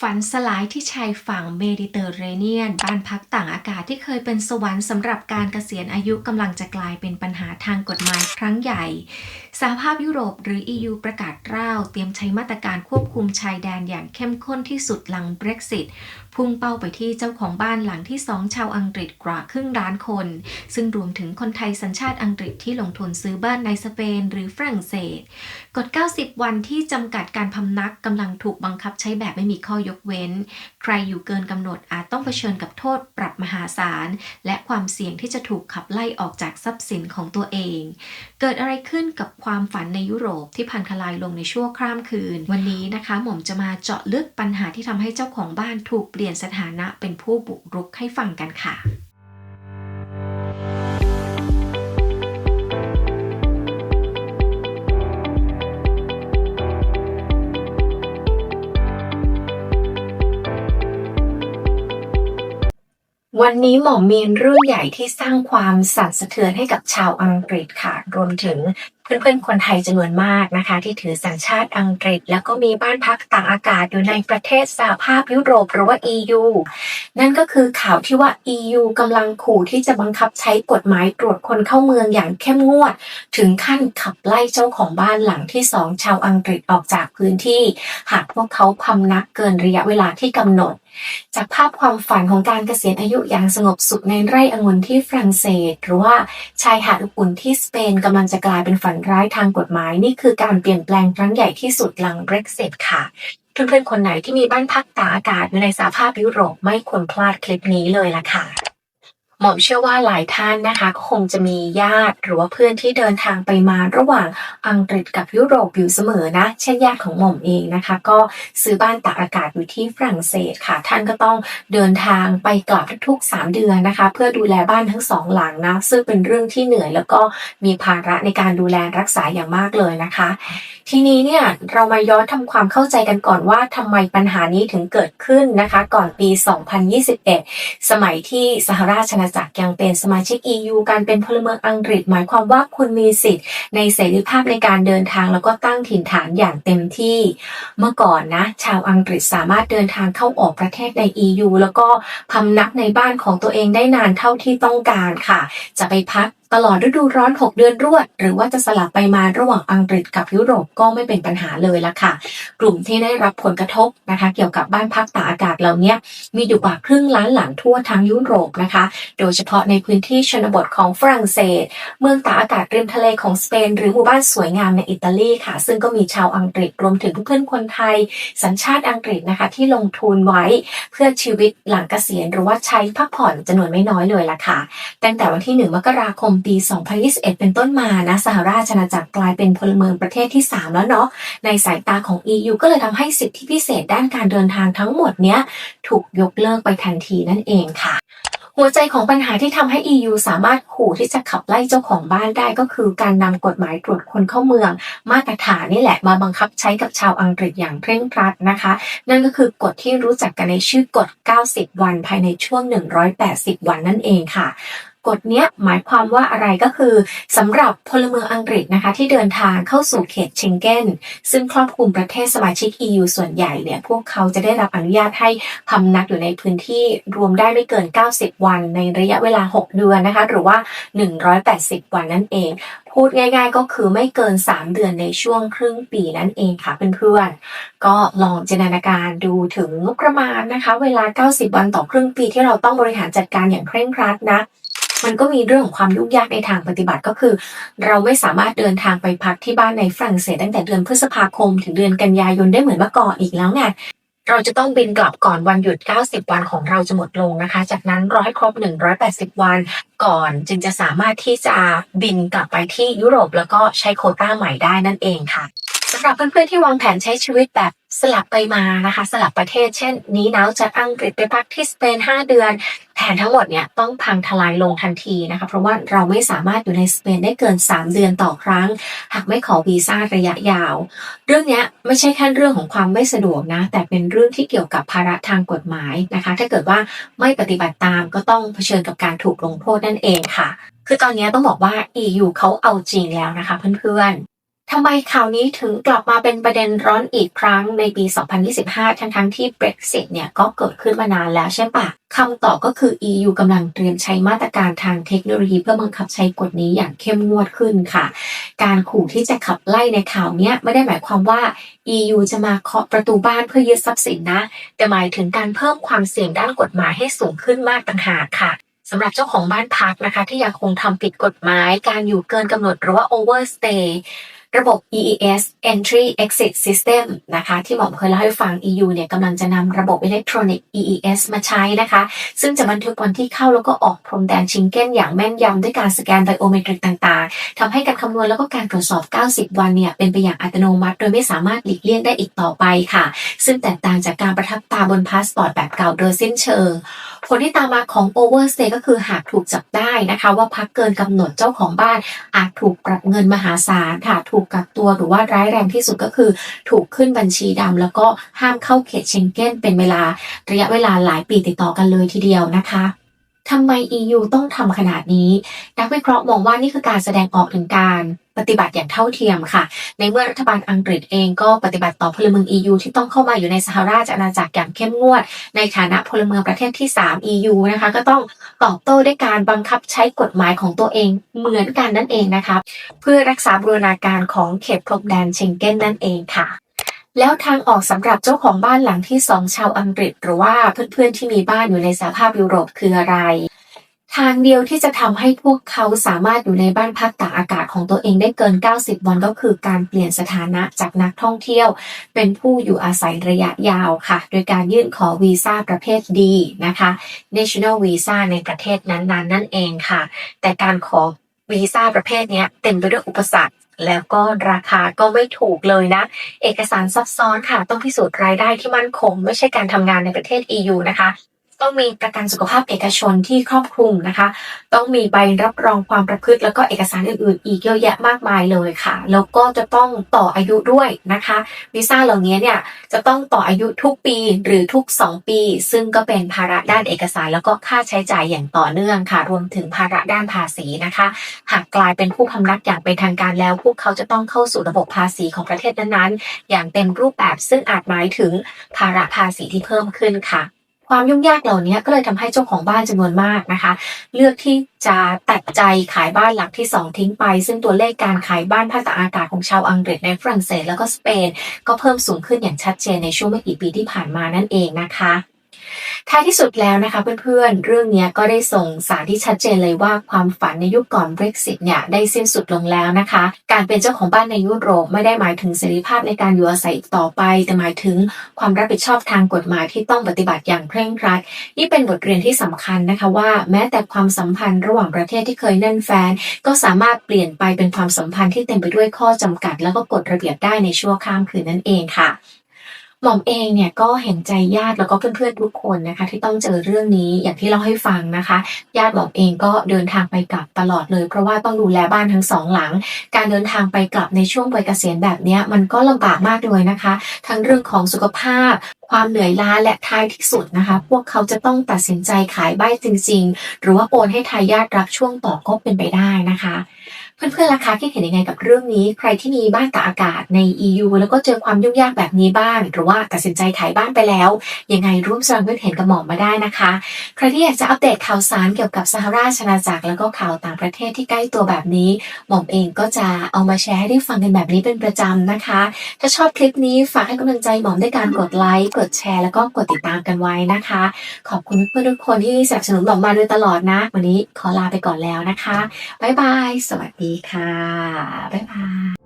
ฝันสลายที่ชายฝั่งเมดิเตอร์เรเนียน บ้านพักต่างอากาศที่เคยเป็นสวรรค์สำหรับการเกษียณอายุกำลังจะกลายเป็นปัญหาทางกฎหมายครั้งใหญ่ สหภาพยุโรปหรือ EU ประกาศร่าว เตรียมใช้มาตรการควบคุมชายแดนอย่างเข้มข้นที่สุดหลัง Brexit พุ่งเป้าไปที่เจ้าของบ้านหลังที่สองชาวอังกฤษกว่าครึ่งล้านคน ซึ่งรวมถึงคนไทยสัญชาติอังกฤษที่ลงทุนซื้อบ้านในสเปนหรือฝรั่งเศสกฎ 90 วันที่จำกัดการพำนักกำลังถูกบังคับใช้แบบไม่มีข้อยกเว้น ใครอยู่เกินกำหนดอาจต้องเผชิญกับโทษปรับมหาศาล และความเสี่ยงที่จะถูกขับไล่ออกจากทรัพย์สินของตัวเอง เกิดอะไรขึ้นกับความฝันในยุโรปที่พังทลายลงในชั่วข้ามคืน วันนี้นะคะหม่อมจะมาเจาะลึกปัญหาที่ทำให้เจ้าของบ้านถูกเปลี่ยนี่ยนสถานะเป็นผู้บุกรุกให้ฟังกันค่ะ วันนี้หมอมมีเรื่องใหญ่ที่สร้างความสั่นสะเทือนให้กับชาวอังกฤษค่ะ รวมถึงเพื่อนๆ คนไทยจำนวนมากนะคะ ที่ถือสัญชาติอังกฤษ แล้วก็มีบ้านพักต่างอากาศอยู่ในประเทศสหภาพยุโรปหรือว่า EU นั่นก็คือข่าวที่ว่า EU กำลังขู่ที่จะบังคับใช้กฎหมายตรวจคนเข้าเมืองอย่างเข้มงวด ถึงขั้นขับไล่เจ้าของบ้านหลังที่สองชาวอังกฤษออกจากพื้นที่ หากพวกเขาพำนักเกินระยะเวลาที่กำหนดจากภาพความฝันของการเกษียณอายุอย่างสงบสุขในไร่องุ่นที่ฝรั่งเศส หรือว่าชายหาดอบอุ่นที่สเปนกำลังจะกลายเป็นฝันร้ายทางกฎหมายนี่คือการเปลี่ยนแปลงครั้งใหญ่ที่สุดหลังเบรกเซตค่ะเพื่อนๆคนไหนที่มีบ้านพักตากอากาศอยู่ในสาภาพยุโรปไม่ควรพลาดคลิปนี้เลยล่ะค่ะ หมอมเชื่อว่าหลายท่านนะคะก็คงจะมีญาติหรือว่าเพื่อนที่เดินทางไปมาระหว่างอังกฤษกับยุโรปอยู่เสมอนะ เช่นญาติของหม่อมเองนะคะ ก็ซื้อบ้านตากอากาศอยู่ที่ฝรั่งเศสค่ะ ท่านก็ต้องเดินทางไปกลับทุกๆ 3 เดือนนะคะ เพื่อดูแลบ้านทั้งสองหลังนะซึ่งเป็นเรื่องที่เหนื่อยแล้วก็มีภาระในการดูแลรักษาอย่างมากเลยนะคะ ทีนี้เนี่ยเรามาย้อนทำความเข้าใจกันก่อนว่าทำไมปัญหานี้ถึงเกิดขึ้นนะคะ ก่อนปี 2021 สมัยที่สหราชอาณาจักรยังเป็นสมาชิก EU การเป็นพลเมืองอังกฤษ หมายความว่าคุณมีสิทธิ์ในเสรีภาพในการเดินทางแล้วก็ตั้งถิ่นฐานอย่างเต็มที่ เมื่อก่อนนะ ชาวอังกฤษสามารถเดินทางเข้าออกประเทศใน EU แล้วก็พำนักในบ้านของตัวเองได้นานเท่าที่ต้องการค่ะ จะไปพักตลอดฤดูร้อน 6 เดือนรวด หรือว่าจะสลับไปมาระหว่างอังกฤษกับยุโรปก็ไม่เป็นปัญหาเลยละค่ะ กลุ่มที่ได้รับผลกระทบนะคะ เกี่ยวกับบ้านพักตากอากาศเหล่านี้มีอยู่กว่าครึ่งล้านหลังทั่วทั้งยุโรปนะคะ โดยเฉพาะในพื้นที่ชนบทของฝรั่งเศส เมืองตากอากาศริมทะเลของสเปน หรือหมู่บ้านสวยงามในอิตาลีค่ะ ซึ่งก็มีชาวอังกฤษรวมถึงเพื่อนๆคนไทย สัญชาติอังกฤษนะคะ ที่ลงทุนไว้เพื่อชีวิตหลังเกษียณ หรือว่าใช้พักผ่อนจำนวนไม่น้อยเลยล่ะค่ะ ตั้งแต่วันที่ 1 มกราคมปี 2021 เป็นต้นมานะสหราชอาณาจักรกลายเป็นพลเมืองประเทศที่ 3 แล้วเนาะในสายตาของ EU ก็เลยทำให้สิทธิพิเศษด้านการเดินทางทั้งหมดเนี้ยถูกยกเลิกไปทันทีนั่นเองค่ะหัวใจของปัญหาที่ทำให้ EU สามารถขู่ที่จะขับไล่เจ้าของบ้านได้ก็คือการนำกฎหมายตรวจคนเข้าเมือง มาตรฐานนี่แหละมาบังคับใช้กับชาวอังกฤษอย่างเคร่งครัดนะคะ นั่นก็คือกฎที่รู้จักกันในชื่อกฎ 90 วันภายในช่วง 180 วันนั่นเองค่ะ กฎเนี้ยหมายความว่าอะไรก็คือสำหรับพลเมืองอังกฤษนะคะที่เดินทางเข้าสู่เขตเชงเก้นซึ่งครอบคลุมประเทศสมาชิก EU ส่วนใหญ่เนี่ยพวกเขาจะได้รับอนุญาตให้พำนักอยู่ในพื้นที่รวมได้ไม่เกิน 90 วัน ในระยะเวลา 6 เดือนนะคะหรือว่า 180 วันนั่นเอง พูดง่าย ๆ ก็คือไม่เกิน 3 เดือนในช่วงครึ่งปีนั่นเองค่ะเพื่อนๆก็ลองจินตนาการดูถึงงบประมาณนะคะ เวลา 90 วันต่อครึ่งปีที่เราต้องบริหารจัดการอย่างเคร่งครัดนะ มันก็มีเรื่องของความยุ่งยากในทางปฏิบัติก็คือ เราไม่สามารถเดินทางไปพักที่บ้านในฝรั่งเศสตั้งแต่เดือนพฤษภาคม ถึงเดือนกันยายนได้เหมือนเมื่อก่อนอีกแล้วไงเราจะต้องบินกลับก่อนวันหยุด 90 วันของเราจะหมดลงนะคะ จากนั้นร้อให้ครบ 180 วันก่อนจึงจะสามารถที่จะบินกลับไปที่ยุโรปแล้วก็ใช้โคต้าใหม่ได้นั่นเองค่ะ สำหรับเพื่อนๆที่วางแผนใช้ชีวิตแบบสลับไปมานะคะ สลับประเทศ เช่น นี้นาวจากอังกฤษไปพักที่สเปน 5 เดือน แผนทั้งหมดเนี่ยต้องพังทลายลงทันทีนะคะ เพราะว่าเราไม่สามารถอยู่ในสเปนได้เกิน 3 เดือนต่อครั้ง หากไม่ขอวีซ่าระยะยาว เรื่องนี้ไม่ใช่แค่เรื่องของความไม่สะดวกนะ แต่เป็นเรื่องที่เกี่ยวกับภาระทางกฎหมายนะคะ ถ้าเกิดว่าไม่ปฏิบัติตามก็ต้องเผชิญกับการถูกลงโทษนั่นเองค่ะ คือตอนนี้ต้องบอกว่า EU เขาเอาจริงแล้วนะคะเพื่อนๆ ทำไมข่าวนี้ถึงกลับมาเป็นประเด็นร้อนอีกครั้งในปี 2025 ทั้งๆที่ Brexit เนี่ยก็เกิดขึ้นมานานแล้วใช่ปะคำตอบก็คือ EU กำลังเตรียมใช้มาตรการทางเทคโนโลยีเพื่อบังคับใช้กฎนี้อย่างเข้มงวดขึ้นค่ะ การขู่ที่จะขับไล่ในข่าวนี้ไม่ได้หมายความว่า EU จะมาเคาะประตูบ้านเพื่อยึดทรัพย์สินนะ แต่หมายถึงการเพิ่มความเสี่ยงด้านกฎหมายให้สูงขึ้นมากต่างหากค่ะสำหรับเจ้าของบ้านพักนะคะ ที่ยังคงทำผิดกฎหมาย การอยู่เกินกำหนดหรือว่า overstay ระบบ EES Entry Exit System นะคะที่หมอมเคยเล่าให้ฟัง EU เนี่ยกำลังจะนำระบบอิเล็กทรอนิกส์ EES มาใช้นะคะ ซึ่งจะบันทึกวันที่เข้าแล้วก็ออกพรมแดนชิงเก้นอย่างแม่นยำด้วยการสแกนไบโอเมตริกต่างๆทำให้การคำนวณแล้วก็การตรวจสอบ 90 วันเนี่ยเป็นไปอย่างอัตโนมัติ โดยไม่สามารถหลีกเลี่ยงได้อีกต่อไปค่ะ ซึ่งแตกต่างจากการประทับตาบนพาสปอร์ตแบบเก่าโดยสิ้นเชิงผลที่ตามมาของ overstay ก็คือหากถูกจับได้นะคะ ว่าพักเกินกำหนดเจ้าของบ้านอาจถูกปรับเงินมหาศาลค่ะถูกกักตัวหรือว่าร้ายแรงที่สุดก็คือ ถูกขึ้นบัญชีดำแล้วก็ห้ามเข้าเขตเชงเก้นเป็นเวลาระยะเวลาหลายปีติดต่อกันเลยทีเดียวนะคะทำไม EU ต้องทำขนาดนี้ นักวิเคราะห์มองว่านี่คือการแสดงออกถึงการ ปฏิบัติอย่างเท่าเทียมค่ะ ในเมื่อรัฐบาลอังกฤษเองก็ปฏิบัติต่อพลเมือง EU ที่ต้องเข้ามาอยู่ในสหราชอาณาจักรอย่างเข้มงวด ในฐานะพลเมืองประเทศที่ 3 EU นะคะก็ต้องตอบโต้ด้วยการบังคับใช้กฎหมายของตัวเองเหมือนกันนั่นเองนะคะเพื่อรักษาบูรณาการของเขตพรมแดนเชงเก้นนั่นเองค่ะแล้วทางออกสำหรับเจ้าของบ้านหลังที่สองชาวอังกฤษ หรือว่าเพื่อนๆที่มีบ้านอยู่ในสหภาพยุโรปคืออะไร ทางเดียวที่จะทำให้พวกเขาสามารถอยู่ในบ้านพักตากอากาศของตัวเองได้เกิน 90 วันก็คือการเปลี่ยนสถานะจากนักท่องเที่ยว เป็นผู้อยู่อาศัยระยะยาวค่ะ โดยการยื่นขอวีซ่าประเภทดีนะคะ National Visa ในประเทศนั้นๆนั่นเองค่ะ แต่การขอวีซ่าประเภทนี้เต็มไปด้วยอุปสรรคแล้วก็ราคาก็ไม่ถูกเลยนะ เอกสารซับซ้อนค่ะ ต้องพิสูจน์รายได้ที่มั่นคง ไม่ใช่การทำงานในประเทศ EU นะคะ ต้องมีประกันสุขภาพเอกชนที่ครอบคลุมนะคะ ต้องมีใบรับรองความประพฤติ แล้วก็เอกสารอื่นๆ อีกเยอะแยะมากมายเลยค่ะ แล้วก็จะต้องต่ออายุด้วยนะคะวีซ่าเหล่านี้เนี่ยจะต้องต่ออายุทุกปีหรือทุก 2 ปี ซึ่งก็เป็นภาระด้านเอกสารแล้วก็ค่าใช้จ่ายอย่างต่อเนื่องค่ะ รวมถึงภาระด้านภาษีนะคะ หากกลายเป็นผู้พำนักอย่างเป็นทางการแล้ว พวกเขาจะต้องเข้าสู่ระบบภาษีของประเทศนั้นๆอย่างเต็มรูปแบบซึ่งอาจหมายถึงภาระภาษีที่เพิ่มขึ้นค่ะ ความยุ่งยากเหล่านี้ก็เลยทำให้เจ้าของบ้านจำนวนมากนะคะ เลือกที่จะตัดใจขายบ้านหลังที่ 2 ทิ้งไป ซึ่งตัวเลขการขายบ้านภาคตะวันอากาศของชาวอังกฤษในฝรั่งเศสแล้วก็สเปน ก็เพิ่มสูงขึ้นอย่างชัดเจนในช่วงไม่กี่ปีที่ผ่านมานั่นเองนะคะ ท้ายที่สุดแล้วนะคะเพื่อนๆ เรื่องนี้ก็ได้ส่งสารที่ชัดเจนเลยว่าความฝันในยุคก่อน Brexit เนี่ยได้สิ้นสุดลงแล้วนะคะ การเป็นเจ้าของบ้านในยุโรปไม่ได้หมายถึงเสรีภาพในการอยู่อาศัยต่อไป แต่หมายถึงความรับผิดชอบทางกฎหมายที่ต้องปฏิบัติอย่างเคร่งครัด นี่เป็นบทเรียนที่สำคัญนะคะว่า แม้แต่ความสัมพันธ์ระหว่างประเทศที่เคยแน่นแฟน ก็สามารถเปลี่ยนไปเป็นความสัมพันธ์ที่เต็มไปด้วยข้อจำกัด แล้วก็กฎระเบียบได้ในชั่วข้ามคืนนั่นเองค่ะ หม่อมเองเนี่ยก็เห็นใจญาติแล้วก็เพื่อนๆทุกคนนะคะ ที่ต้องเจอเรื่องนี้อย่างที่เล่าให้ฟังนะคะ ญาติหม่อมเองก็เดินทางไปกลับตลอดเลย เพราะว่าต้องดูแลบ้านทั้งสองหลัง การเดินทางไปกลับในช่วงวัยเกษียณแบบนี้มันก็ลำบากมากเลยนะคะ ทั้งเรื่องของสุขภาพความเหนื่อยล้าและท้ายที่สุดนะคะ พวกเขาจะต้องตัดสินใจขายใบจริง ๆ หรือว่าโอนให้ทายาทรับช่วงต่อก็เป็นไปได้นะคะ เพื่อนๆล่ะคะคิดเห็นยังไงกับเรื่องนี้ ใครที่มีบ้านตากอากาศใน EU แล้วก็เจอความยุ่งยากแบบนี้บ้าง หรือว่าตัดสินใจขายบ้านไปแล้ว ยังไงร่วมแสดงความเห็นกับหมอมาได้นะคะ ใครที่อยากจะอัปเดตข่าวสารเกี่ยวกับสหราชอาณาจักรแล้วก็ข่าวต่างประเทศที่ใกล้ตัวแบบนี้ หมอมเองก็จะเอามาแชร์ให้ได้ฟังกันแบบนี้เป็นประจำนะคะ ถ้าชอบคลิปนี้ฝากให้กำลังใจหมอมด้วยการกดไลค์กดแชร์แล้วก็กดติดตามกันไว้นะคะ ขอบคุณเพื่อนๆทุกคนที่สนับสนุนหมอมมาโดยตลอดนะ วันนี้ขอลาไปก่อนแล้วนะคะบ๊ายบายสวัสดีค่ะ บ๊ายบาย